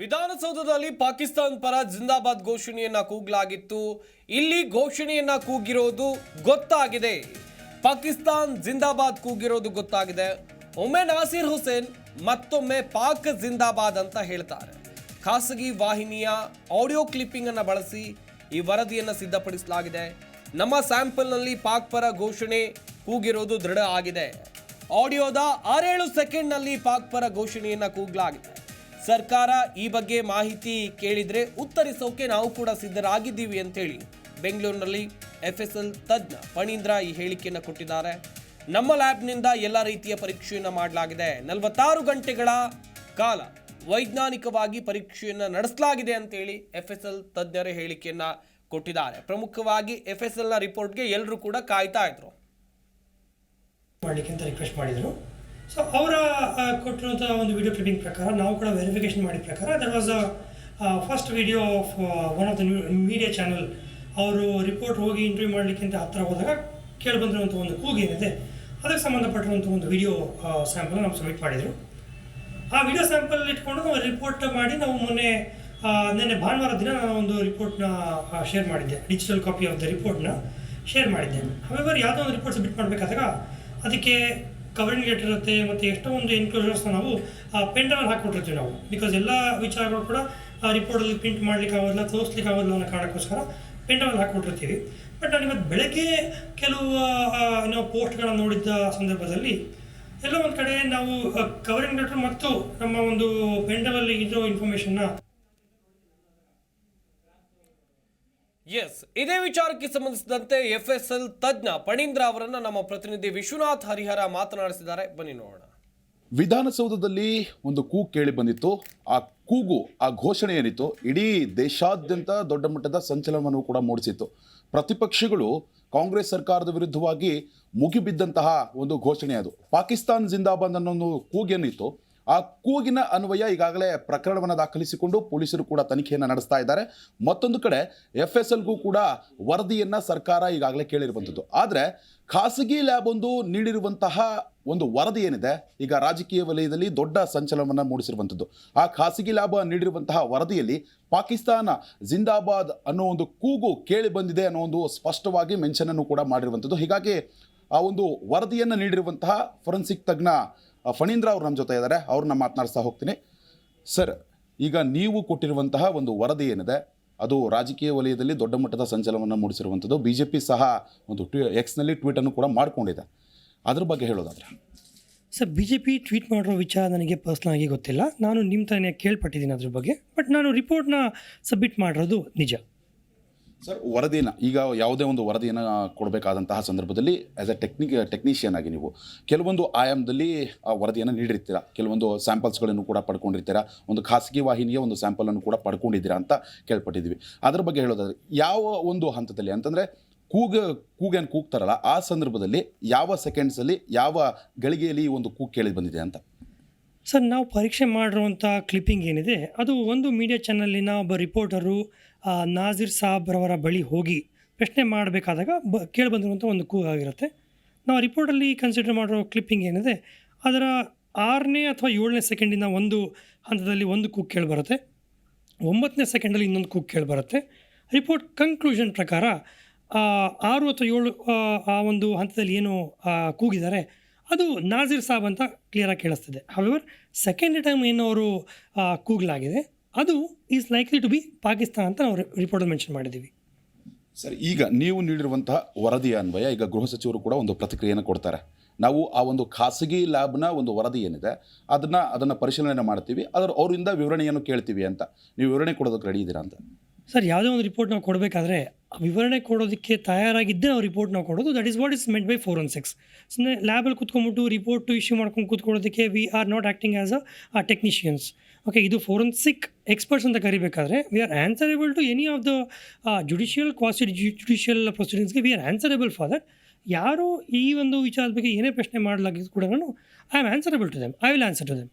ವಿಧಾನಸೌಧದಲ್ಲಿ ಪಾಕಿಸ್ತಾನ ಪರ ಜಿಂದಾಬಾದ್ ಘೋಷಣೆಯನ್ನ ಕೂಗಲಾಗಿತ್ತು. ಇಲ್ಲಿ ಘೋಷಣೆಯನ್ನ ಕೂಗಿರೋದು ಗೊತ್ತಾಗಿದೆ. ಪಾಕಿಸ್ತಾನ್ ಜಿಂದಾಬಾದ್ ಕೂಗಿರೋದು ಗೊತ್ತಾಗಿದೆ. ಒಮ್ಮೆ ನಾಸೀರ್ ಹುಸೇನ್, ಮತ್ತೊಮ್ಮೆ ಪಾಕ್ ಜಿಂದಾಬಾದ್ ಅಂತ ಹೇಳ್ತಾರೆ. ಖಾಸಗಿ ವಾಹಿನಿಯ ಆಡಿಯೋ ಕ್ಲಿಪ್ಪಿಂಗ್ ಅನ್ನು ಬಳಸಿ ಈ ವರದಿಯನ್ನು ಸಿದ್ಧಪಡಿಸಲಾಗಿದೆ. ನಮ್ಮ ಸ್ಯಾಂಪಲ್ನಲ್ಲಿ ಪಾಕ್ ಪರ ಘೋಷಣೆ ಕೂಗಿರೋದು ದೃಢ ಆಗಿದೆ. ಆಡಿಯೋದ ಆರೇಳು ಸೆಕೆಂಡ್ನಲ್ಲಿ ಪಾಕ್ ಪರ ಘೋಷಣೆಯನ್ನ ಕೂಗಲಾಗಿದೆ. ಸರ್ಕಾರ ಈ ಬಗ್ಗೆ ಮಾಹಿತಿ ಕೇಳಿದ್ರೆ ಉತ್ತರಿಸೋಕೆ ನಾವು ಕೂಡ ಸಿದ್ಧರಾಗಿದ್ದೀವಿ ಅಂತೇಳಿ. ಬೆಂಗಳೂರಿನಲ್ಲಿ ಎಫ್ ಎಸ್ ಎಲ್ ತಜ್ಞ ಫಣೀಂದ್ರ ಈ ಹೇಳಿಕೆಯನ್ನು ಕೊಟ್ಟಿದ್ದಾರೆ. ನಮ್ಮ ಲ್ಯಾಬ್ನಿಂದ ಎಲ್ಲ ರೀತಿಯ ಪರೀಕ್ಷೆಯನ್ನು ಮಾಡಲಾಗಿದೆ. ನಲವತ್ತಾರು ಗಂಟೆಗಳ ಕಾಲ ವೈಜ್ಞಾನಿಕವಾಗಿ ಪರೀಕ್ಷೆಯನ್ನು ನಡೆಸಲಾಗಿದೆ ಅಂತೇಳಿ ಎಫ್ ಎಸ್ ಎಲ್ ತಜ್ಞರ ಹೇಳಿಕೆಯನ್ನು ಕೊಟ್ಟಿದ್ದಾರೆ. ಪ್ರಮುಖವಾಗಿ ಎಫ್ ಎಸ್ ಎಲ್ನ ರಿಪೋರ್ಟ್ಗೆ ಎಲ್ಲರೂ ಕೂಡ ಕಾಯ್ತಾ ಇದ್ರು. ಮಾಡಲಿಕ್ಕೆ ಅಂತ ರಿಕ್ವೆಸ್ಟ್ ಮಾಡಿದರು. ಸೊ ಅವರ ಕೊಟ್ಟಿರುವಂಥ ಒಂದು ವಿಡಿಯೋ ಕ್ಲಿಪ್ಪಿಂಗ್ ಪ್ರಕಾರ, ನಾವು ಕೂಡ ವೆರಿಫಿಕೇಶನ್ ಮಾಡಿದ ಪ್ರಕಾರ there was a first video of one of the media channel ಅವರು ರಿಪೋರ್ಟ್ ಹೋಗಿ ಇಂಟರ್ವ್ಯೂ ಮಾಡಲಿಕ್ಕಿಂತ ಹತ್ತಿರ ಹೋದಾಗ ಕೇಳಿಬಂದಿರುವಂಥ ಒಂದು ಕೂಗೇನಿದೆ ಅದಕ್ಕೆ ಸಂಬಂಧಪಟ್ಟಿರುವಂಥ ಒಂದು ವಿಡಿಯೋ ಸ್ಯಾಂಪಲ್ ನಾವು ಸಬ್ಮಿಟ್ ಮಾಡಿದರು. ಆ ವಿಡಿಯೋ ಸ್ಯಾಂಪಲ್ ಇಟ್ಕೊಂಡು ನಾವು ರಿಪೋರ್ಟ್ ಮಾಡಿ ನಾವು ಮೊನ್ನೆ ನಿನ್ನೆ ಭಾನುವಾರ ದಿನ ನಾನು ಒಂದು ರಿಪೋರ್ಟ್ನ ಶೇರ್ ಮಾಡಿದ್ದೆ. ಡಿಜಿಟಲ್ ಕಾಪಿ ಆಫ್ ದ ರಿಪೋರ್ಟ್ನ ಶೇರ್ ಮಾಡಿದ್ದೆ. ಹವೆವರ್ ಯಾವುದೋ ಒಂದು ರಿಪೋರ್ಟ್ ಸಬ್ಮಿಟ್ ಮಾಡಬೇಕಾದಾಗ ಅದಕ್ಕೆ ಕವರಿಂಗ್ ಇರುತ್ತೆ, ಮತ್ತು ಎಷ್ಟೋ ಒಂದು ಎನ್ಕ್ಲೋಜರ್ಸ್ನ ನಾವು ಪೆನ್ ಡ್ರೈವಲ್ಲಿ ಹಾಕ್ಕೊಟ್ಟಿರ್ತೀವಿ ನಾವು. ಬಿಕಾಸ್ ಎಲ್ಲ ವಿಚಾರಗಳು ಕೂಡ ಆ ರಿಪೋರ್ಟಲ್ಲಿ ಪ್ರಿಂಟ್ ಮಾಡ್ಲಿಕ್ಕೆ ಆಗೋದಿಲ್ಲ, ತೋರಿಸ್ಲಿಕ್ಕೆ ಆಗೋದಿಲ್ಲ ಅನ್ನೋ ಕಾರಣಕ್ಕೋಸ್ಕರ ಡ್ರೈವಲ್ಲಿ ಹಾಕ್ಕೊಟ್ಟಿರ್ತೀವಿ. ಬಟ್ ನಾನು ಇವತ್ತು ಬೆಳಗ್ಗೆ ಕೆಲವು ನಾವು ಪೋಸ್ಟ್ಗಳನ್ನು ನೋಡಿದ್ದ ಸಂದರ್ಭದಲ್ಲಿ, ಎಲ್ಲ ಒಂದು ಕಡೆ ನಾವು ಕವರಿಂಗ್ ಲೆಟರ್ ಮತ್ತು ನಮ್ಮ ಒಂದು ಪೆಂಡಲಲ್ಲಿ ಇರೋ ಇನ್ಫಾರ್ಮೇಷನ್ನ ಎಸ್ ಇದೇ ವಿಚಾರಕ್ಕೆ ಸಂಬಂಧಿಸಿದಂತೆ ಎಫ್ ಎಸ್ ಎಲ್ ತಜ್ಞ ಪಣೀಂದ್ರ ಅವರನ್ನ ನಮ್ಮ ಪ್ರತಿನಿಧಿ ವಿಶ್ವನಾಥ್ ಹರಿಹರ ಮಾತನಾಡಿಸಿದ್ದಾರೆ. ಬನ್ನಿ ನೋಡೋಣ. ವಿಧಾನಸೌಧದಲ್ಲಿ ಒಂದು ಕೂಗು ಕೇಳಿ ಬಂದಿತ್ತು. ಆ ಕೂಗು, ಆ ಘೋಷಣೆ ಏನಿತ್ತು? ಇಡೀ ದೇಶಾದ್ಯಂತ ದೊಡ್ಡ ಮಟ್ಟದ ಸಂಚಲನವನ್ನು ಕೂಡ ಮೂಡಿಸಿತ್ತು. ಪ್ರತಿಪಕ್ಷಗಳು ಕಾಂಗ್ರೆಸ್ ಸರ್ಕಾರದ ವಿರುದ್ಧವಾಗಿ ಮುಗಿಬಿದ್ದಂತಹ ಒಂದು ಘೋಷಣೆ ಅದು. ಪಾಕಿಸ್ತಾನ್ ಜಿಂದಾಬಾದ್ ಅನ್ನೋ ಒಂದು ಕೂಗೇನಿತ್ತು. ಆ ಕೂಗಿನ ಅನ್ವಯ ಈಗಾಗಲೇ ಪ್ರಕರಣವನ್ನು ದಾಖಲಿಸಿಕೊಂಡು ಪೊಲೀಸರು ಕೂಡ ತನಿಖೆಯನ್ನು ನಡೆಸ್ತಾ ಇದ್ದಾರೆ. ಮತ್ತೊಂದು ಕಡೆ ಎಫ್ ಎಸ್ ಎಲ್ಗೂ ಕೂಡ ವರದಿಯನ್ನು ಸರ್ಕಾರ ಈಗಾಗಲೇ ಕೇಳಿರುವಂಥದ್ದು ಆದರೆ ಖಾಸಗಿ ಲ್ಯಾಬ್ ಒಂದು ನೀಡಿರುವಂತಹ ಒಂದು ವರದಿ ಏನಿದೆ? ಈಗ ರಾಜಕೀಯ ವಲಯದಲ್ಲಿ ದೊಡ್ಡ ಸಂಚಲನವನ್ನು ಮೂಡಿಸಿರುವಂಥದ್ದು ಆ ಖಾಸಗಿ ಲ್ಯಾಬ್ ನೀಡಿರುವಂತಹ ವರದಿಯಲ್ಲಿ ಪಾಕಿಸ್ತಾನ ಜಿಂದಾಬಾದ್ ಅನ್ನೋ ಒಂದು ಕೂಗು ಕೇಳಿ ಬಂದಿದೆ ಅನ್ನೋ ಒಂದು ಸ್ಪಷ್ಟವಾಗಿ ಮೆನ್ಷನ್ ಅನ್ನು ಕೂಡ ಮಾಡಿರುವಂಥದ್ದು ಹೀಗಾಗಿ ಆ ಒಂದು ವರದಿಯನ್ನು ನೀಡಿರುವಂತಹ ಫೊರೆನ್ಸಿಕ್ ತಜ್ಞ ಫಣೀಂದ್ರ ಅವರು ನಮ್ಮ ಜೊತೆ ಇದ್ದಾರೆ, ಅವ್ರನ್ನ ಮಾತನಾಡಿಸ್ತಾ ಹೋಗ್ತೀನಿ. ಸರ್, ಈಗ ನೀವು ಕೊಟ್ಟಿರುವಂತಹ ಒಂದು ವರದಿ ಏನಿದೆ, ಅದು ರಾಜಕೀಯ ವಲಯದಲ್ಲಿ ದೊಡ್ಡ ಮಟ್ಟದ ಸಂಚಲನವನ್ನು ಮೂಡಿಸಿರುವಂಥದ್ದು. ಬಿ ಜೆ ಪಿ ಸಹ ಒಂದು ಟ್ವಿ ಎಕ್ಸ್ನಲ್ಲಿ ಟ್ವೀಟನ್ನು ಕೂಡ ಮಾಡಿಕೊಂಡಿದೆ. ಅದ್ರ ಬಗ್ಗೆ ಹೇಳೋದಾದರೆ. Sir B J P tweet ಮಾಡಿರೋ ವಿಚಾರ ನನಗೆ ಪರ್ಸ್ನಲ್ ಆಗಿ ಗೊತ್ತಿಲ್ಲ. ನಾನು ನಿಮ್ಮ ತಾನೇ ಕೇಳ್ಪಟ್ಟಿದ್ದೀನಿ ಅದ್ರ ಬಗ್ಗೆ ಬಟ್ ನಾನು ರಿಪೋರ್ಟ್ನ ಸಬ್ಮಿಟ್ ಮಾಡಿರೋದು ನಿಜ. ಸರ್ ವರದಿನ ಈಗ ಯಾವುದೇ ಒಂದು ವರದಿಯನ್ನು ಕೊಡಬೇಕಾದಂತಹ ಸಂದರ್ಭದಲ್ಲಿ ಆ್ಯಸ್ ಎ ಟೆಕ್ನಿಕ್ ಟೆಕ್ನಿಷಿಯನ್ ಆಗಿ ನೀವು ಕೆಲವೊಂದು ಆಯಾಮದಲ್ಲಿ ಆ ವರದಿಯನ್ನು ನೀಡಿರ್ತೀರ? ಕೆಲವೊಂದು ಸ್ಯಾಂಪಲ್ಸ್ಗಳನ್ನು ಕೂಡ ಪಡ್ಕೊಂಡಿರ್ತೀರ? ಒಂದು ಖಾಸಗಿ ವಾಹಿನಿಯ ಒಂದು ಸ್ಯಾಂಪಲನ್ನು ಕೂಡ ಪಡ್ಕೊಂಡಿದ್ದೀರಾ ಅಂತ ಕೇಳ್ಪಟ್ಟಿದ್ವಿ ಅದ್ರ ಬಗ್ಗೆ ಹೇಳೋದಾದ್ರೆ, ಯಾವ ಒಂದು ಹಂತದಲ್ಲಿ ಅಂತಂದರೆ, ಕೂಗ ಕೂಗೇನು ಕೂಗ್ತಾರಲ್ಲ, ಆ ಸಂದರ್ಭದಲ್ಲಿ ಯಾವ ಸೆಕೆಂಡ್ಸಲ್ಲಿ ಯಾವ ಗಳಿಗೆಯಲ್ಲಿ ಒಂದು ಕೂಗ್ ಕೇಳಿ ಬಂದಿದೆ ಅಂತ? ಸರ್, ನಾವು ಪರೀಕ್ಷೆ ಮಾಡಿರುವಂಥ ಕ್ಲಿಪ್ಪಿಂಗ್ ಏನಿದೆ, ಅದು ಒಂದು ಮೀಡಿಯಾ ಚಾನಲಿನ ಒಬ್ಬ ರಿಪೋರ್ಟರು ನಾಜಿರ್ ಸಾಬ್ರವರ ಬಳಿ ಹೋಗಿ ಪ್ರಶ್ನೆ ಮಾಡಬೇಕಾದಾಗ ಬ ಕೇಳಿಬಂದಿರುವಂಥ ಒಂದು ಒಂದು ಕೂಗಾಗಿರುತ್ತೆ ನಾವು ರಿಪೋರ್ಟಲ್ಲಿ ಕನ್ಸಿಡರ್ ಮಾಡಿರೋ ಕ್ಲಿಪ್ಪಿಂಗ್ ಏನಿದೆ ಅದರ ಆರನೇ ಅಥವಾ ಏಳನೇ ಸೆಕೆಂಡಿನ ಒಂದು ಹಂತದಲ್ಲಿ ಒಂದು ಕೂಗ್ ಕೇಳಿ ಬರುತ್ತೆ ಒಂಬತ್ತನೇ ಸೆಕೆಂಡಲ್ಲಿ ಇನ್ನೊಂದು ಕೂಗ್ ಕೇಳಿ ಬರುತ್ತೆ ರಿಪೋರ್ಟ್ ಕನ್ಕ್ಲೂಷನ್ ಪ್ರಕಾರ ಆರು ಅಥವಾ ಏಳು ಆ, ಒಂದು ಹಂತದಲ್ಲಿ ಏನು ಕೂಗಿದ್ದಾರೆ ಅದು ನಾಜಿರ್ ಸಾಬ್ ಅಂತ ಕ್ಲಿಯರಾಗಿ ಕೇಳಿಸ್ತಿದೆ. ಹವೆವರ್ ಸೆಕೆಂಡ್ ಟೈಮ್ ಏನು ಅವರು ಕೂಗಲಾಗಿದೆ. ಅದು is likely to be Pakistan ಅಂತ ನಾವು ರಿಪೋರ್ಟಲ್ಲಿ ಮೆನ್ಷನ್ ಮಾಡಿದ್ದೀವಿ. ಸರ್, ಈಗ ನೀವು ನೀಡಿರುವಂತಹ ವರದಿಯ ಅನ್ವಯ, ಈಗ ಗೃಹ ಸಚಿವರು ಕೂಡ ಒಂದು ಪ್ರತಿಕ್ರಿಯೆಯನ್ನು ಕೊಡ್ತಾರೆ. ನಾವು ಆ ಒಂದು ಖಾಸಗಿ ಲ್ಯಾಬ್ನ ಒಂದು ವರದಿ ಏನಿದೆ, ಅದನ್ನು ಅದನ್ನು ಪರಿಶೀಲನೆ ಮಾಡ್ತೀವಿ, ಅದರ ಅವರಿಂದ ವಿವರಣೆಯನ್ನು ಕೇಳ್ತೀವಿ ಅಂತ. ನೀವು ವಿವರಣೆ ಕೊಡೋದಕ್ಕೆ ರೆಡಿ ಇದ್ದೀರಾ ಅಂತ? ಸರ್, ಯಾವುದೇ ಒಂದು ರಿಪೋರ್ಟ್ ನಾವು ಕೊಡಬೇಕಾದ್ರೆ ವಿವರಣೆ ಕೊಡೋದಕ್ಕೆ ತಯಾರಾಗಿದ್ದೇ ನಾವು ರಿಪೋರ್ಟ್ ನಾವು ಕೊಡೋದು. That is what is meant by four one six ಸುಮ್ಮನೆ ಲ್ಯಾಬಲ್ಲಿ ಕುತ್ಕೊಂಡ್ಬಿಟ್ಟು ರಿಪೋರ್ಟ್ ಇಶ್ಯೂ ಮಾಡ್ಕೊಂಡು ಕೂತ್ಕೊಳ್ಳೋದಕ್ಕೆ we are not acting as a technicians okay ಇದು ಫೋರೆನ್ಸಿಕ್ ಎಕ್ಸ್ಪರ್ಟ್ಸ್ ಅಂತ ಕರಿಬೇಕಾದ್ರೆ we are answerable to any of the judicial quasi judicial ಪ್ರೊಸೀಡಿಂಗ್ಸ್ಗೆ we are answerable for that ಯಾರು ಈ ಒಂದು ವಿಚಾರದ ಬಗ್ಗೆ ಏನೇ ಪ್ರಶ್ನೆ ಮಾಡಲಾಗಿದ್ದು ಕೂಡ ನಾನು I am answerable to them I will answer to them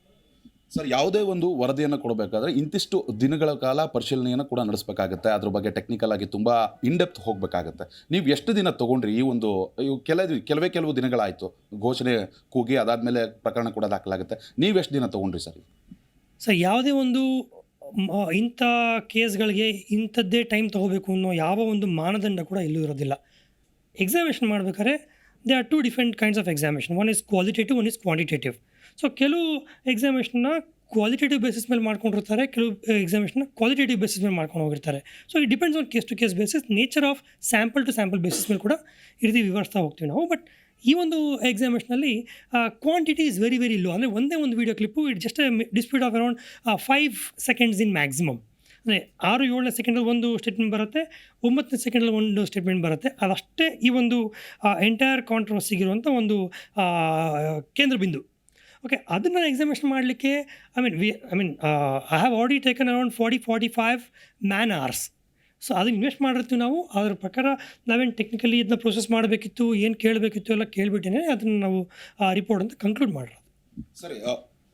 sir, ಯಾವುದೇ ಒಂದು ವರದಿಯನ್ನು ಕೊಡಬೇಕಾದ್ರೆ ಇಂತಿಷ್ಟು ದಿನಗಳ ಕಾಲ ಪರಿಶೀಲನೆಯನ್ನು ಕೂಡ ನಡೆಸಬೇಕಾಗುತ್ತೆ. ಅದ್ರ ಬಗ್ಗೆ ಟೆಕ್ನಿಕಲ್ ಆಗಿ ತುಂಬ ಇನ್ಡೆಪ್ತ್ ಹೋಗಬೇಕಾಗುತ್ತೆ. ನೀವು ಎಷ್ಟು ದಿನ ತಗೊಂಡ್ರಿ ಈ ಒಂದು ಕೆಲ ಕೆಲವೇ ಕೆಲವು ದಿನಗಳಾಯಿತು, ಘೋಷಣೆ ಕೂಗಿ ಅದಾದಮೇಲೆ ಪ್ರಕರಣ ಕೂಡ ದಾಖಲಾಗುತ್ತೆ. ನೀವು ಎಷ್ಟು ದಿನ ತಗೊಂಡ್ರಿ ಸರ್ ಸರ್, ಯಾವುದೇ ಒಂದು ಇಂಥ ಕೇಸ್ಗಳಿಗೆ ಇಂಥದ್ದೇ ಟೈಮ್ ತಗೋಬೇಕು ಅನ್ನೋ ಯಾವ ಒಂದು ಮಾನದಂಡ ಕೂಡ ಎಲ್ಲೂ ಇರೋದಿಲ್ಲ. ಎಕ್ಸಾಮಿನೇಷನ್ ಮಾಡ್ಬೇಕಾದ್ರೆ they are two different kinds of examination one is qualitative one is quantitative so ಕೆಲವು ಎಕ್ಸಾಮಿನೇಷನ್ನ ಕ್ವಾಲಿಟೇಟಿವ್ ಬೇಸಿಸ್ ಮೇಲೆ ಮಾಡ್ಕೊಂಡಿರ್ತಾರೆ, ಕೆಲವು ಎಕ್ಸಾಮಿನೇಷನ್ನ ಕ್ವಾಲಿಟೇಟಿವ್ ಬೇಸಿಸ್ ಮೇಲೆ ಮಾಡ್ಕೊಂಡು ಹೋಗಿರ್ತಾರೆ. So it depends on case to case basis nature of sample to sample basis ಮೇಲೆ ಕೂಡ ಈ ರೀತಿ ವಿವರಿಸ್ತಾ ಹೋಗ್ತೀವಿ ನಾವು. ಬಟ್ ಈ ಒಂದು ಎಕ್ಸಾಮಿನೇಷನಲ್ಲಿ quantity is very very low ಅಂದರೆ ಒಂದೇ ಒಂದು video clip it just dispute of around five seconds in maximum ಅಂದರೆ ಆರು, ಏಳನೇ ಸೆಕೆಂಡಲ್ಲಿ ಒಂದು ಸ್ಟೇಟ್ಮೆಂಟ್ ಬರುತ್ತೆ, ಒಂಬತ್ತನೇ ಸೆಕೆಂಡಲ್ಲಿ ಒಂದು ಸ್ಟೇಟ್ಮೆಂಟ್ ಬರುತ್ತೆ. ಅದಷ್ಟೇ ಈ ಒಂದು ಎಂಟೈರ್ ಕಾಂಟ್ರವರ್ಸಿಗಿರುವಂಥ ಒಂದು ಕೇಂದ್ರ ಬಿಂದು. ಓಕೆ ಅದನ್ನು ಎಕ್ಸಾಮಿನೇಷನ್ ಮಾಡಲಿಕ್ಕೆ I mean we I mean I have already taken around forty forty five man hours so ಅದನ್ನು ಇನ್ವೆಸ್ಟ್ ಮಾಡಿರ್ತೀವಿ ನಾವು. ಅದ್ರ ಪ್ರಕಾರ ನಾವೇನು ಟೆಕ್ನಿಕಲಿ ಇದನ್ನ ಪ್ರೊಸೆಸ್ ಮಾಡಬೇಕಿತ್ತು, ಏನು ಕೇಳಬೇಕಿತ್ತು ಎಲ್ಲ ಕೇಳಿಬಿಟ್ಟೇ ಅದನ್ನು ನಾವು ರಿಪೋರ್ಟ್ ಅಂತ ಕನ್ಕ್ಲೂಡ್ ಮಾಡಿರೋದು ಸರಿ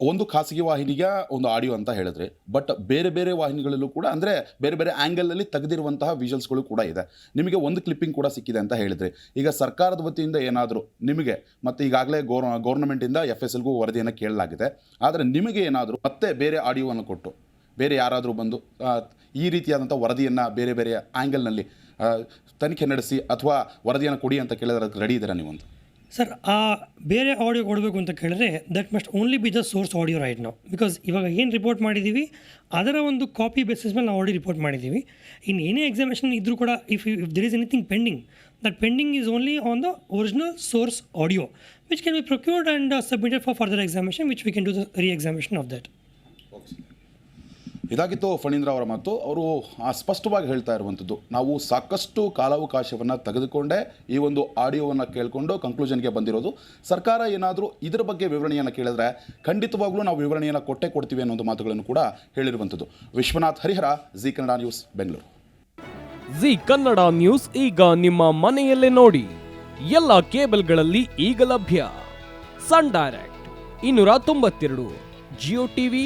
ಒಂದು ಖಾಸಗಿ ವಾಹಿನಿಗೆ ಒಂದು ಆಡಿಯೋ ಅಂತ ಹೇಳಿದ್ರೆ ಬಟ್ ಬೇರೆ ಬೇರೆ ವಾಹಿನಿಗಳಲ್ಲೂ ಕೂಡ, ಅಂದರೆ ಬೇರೆ ಬೇರೆ ಆ್ಯಂಗಲಲ್ಲಿ ತೆಗೆದಿರುವಂತಹ ವಿಜುವಲ್ಸ್ಗಳು ಕೂಡ ಇದೆ. ನಿಮಗೆ ಒಂದು ಕ್ಲಿಪ್ಪಿಂಗ್ ಕೂಡ ಸಿಕ್ಕಿದೆ ಅಂತ ಹೇಳಿದ್ರೆ, ಈಗ ಸರ್ಕಾರದ ವತಿಯಿಂದ ಏನಾದರೂ ನಿಮಗೆ, ಮತ್ತು ಈಗಾಗಲೇ ಗೌರ್ ಗೌರ್ಮೆಂಟಿಂದ ಎಫ್ ಎಸ್ ಎಲ್ಗೂ ವರದಿಯನ್ನು ಕೇಳಲಾಗಿದೆ. ಆದರೆ ನಿಮಗೆ ಏನಾದರೂ ಮತ್ತೆ ಬೇರೆ ಆಡಿಯೋವನ್ನು ಕೊಟ್ಟು, ಬೇರೆ ಯಾರಾದರೂ ಬಂದು ಈ ರೀತಿಯಾದಂಥ ವರದಿಯನ್ನು ಬೇರೆ ಬೇರೆ ಆ್ಯಂಗಲ್ನಲ್ಲಿ ತನಿಖೆ ನಡೆಸಿ ಅಥವಾ ವರದಿಯನ್ನು ಕೊಡಿ ಅಂತ ಕೇಳಿದ್ರೆ ರೆಡಿ ಇದ್ದೀರಾ ನೀವಂತ ಸರ್ ಆ ಬೇರೆ ಆಡಿಯೋ ಕೊಡಬೇಕು ಅಂತ ಕೇಳಿದ್ರೆ that must only be the source audio right ನಾವು ಬಿಕಾಸ್ ಇವಾಗ ಏನು ರಿಪೋರ್ಟ್ ಮಾಡಿದ್ದೀವಿ ಅದರ ಒಂದು ಕಾಪಿ ಬೇಸಿಸ್ ಮೇಲೆ ನಾವು ಆಡಿ ರಿಪೋರ್ಟ್ ಮಾಡಿದ್ದೀವಿ ಇನ್ನು ಏನೇ ಎಕ್ಸಾಮಿನೇಷನ್ ಇದ್ದರೂ ಕೂಡ if if there is anything pending that pending is only on the original source audio which can be procured and submitted for further examination which we can do the re examination of that ಇದಾಗಿತ್ತು ಫಣೀಂದ್ರ ಅವರ ಮಾತು, ಅವರು ಸ್ಪಷ್ಟವಾಗಿ ಹೇಳ್ತಾ ಇರುವಂಥದ್ದು. ನಾವು ಸಾಕಷ್ಟು ಕಾಲಾವಕಾಶವನ್ನು ತೆಗೆದುಕೊಂಡೇ ಈ ಒಂದು ಆಡಿಯೋವನ್ನು ಕೇಳಿಕೊಂಡು ಕನ್ಕ್ಲೂಷನ್ಗೆ ಬಂದಿರೋದು. ಸರ್ಕಾರ ಏನಾದರೂ ಇದರ ಬಗ್ಗೆ ವಿವರಣೆಯನ್ನು ಕೇಳಿದ್ರೆ ಖಂಡಿತವಾಗ್ಲೂ ನಾವು ವಿವರಣೆಯನ್ನು ಕೊಟ್ಟೇ ಕೊಡ್ತೀವಿ ಅನ್ನೋ ಒಂದು ಮಾತುಗಳನ್ನು ಕೂಡ ಹೇಳಿರುವಂಥದ್ದು. Vishwanath Harihara, Zee Kannada news, Bengaluru. Zee Kannada news ಈಗ ನಿಮ್ಮ ಮನೆಯಲ್ಲೇ ನೋಡಿ. ಎಲ್ಲ ಕೇಬಲ್ಗಳಲ್ಲಿ ಈಗ ಲಭ್ಯ. ಸನ್ ಡೈರೆಕ್ಟ್, ಇನ್ನೂರ ತೊಂಬತ್ತೆರಡು, ಜಿಯೋ ಟಿವಿ